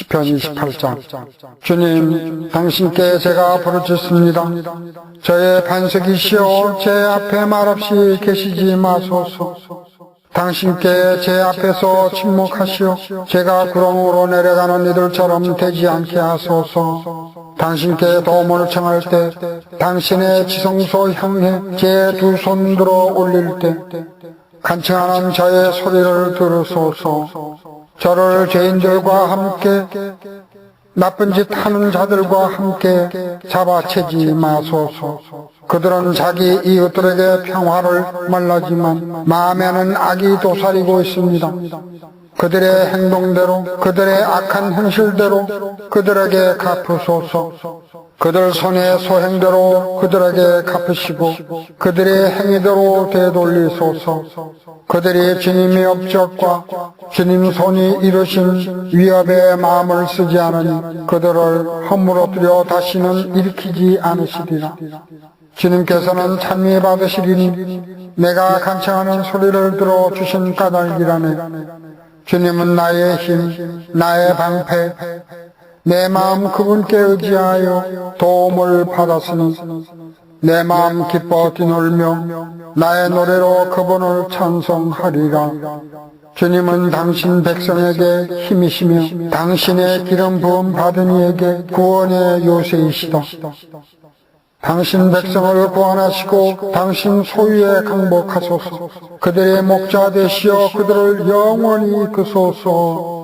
시편 28장. 주님 당신께 제가 부르짖습니다. 저의 반석이시여 제 앞에 말없이 계시지 마소서. 당신께 제 앞에서 침묵하시오 제가 구렁으로 내려가는 이들처럼 되지 않게 하소서. 당신께 도움을 청할 때 당신의 지성소 향해 제 두 손 들어 올릴 때 간청하는 저의 소리를 들으소서 저를 죄인들과 함께 나쁜 짓 하는 자들과 함께 잡아채지 마소서. 그들은 자기 이웃들에게 평화를 말라지만 마음에는 악이 도사리고 있습니다. 그들의 행동대로, 그들의 악한 현실대로 그들에게 갚으소서. 그들 손의 소행대로 그들에게 갚으시고 그들의 행위대로 되돌리소서. 그들이 주님의 업적과 주님 손이 이루신 위협에 마음을 쓰지 않으니 그들을 허물어뜨려 다시는 일으키지 않으시리라. 주님께서는 찬미 받으시리니 내가 간청하는 소리를 들어 주신 까닭이라네. 주님은 나의 힘, 나의 방패, 내 마음 그분께 의지하여 도움을 받았으니 내 마음 기뻐 뛰놀며 나의 노래로 그분을 찬송하리라. 주님은 당신 백성에게 힘이시며 당신의 기름 부음 받은 이에게 구원의 요새이시다. 당신 백성을 구원하시고 당신 소유에 강복하소서. 그들의 목자 되시어 그들을 영원히 이끄소서.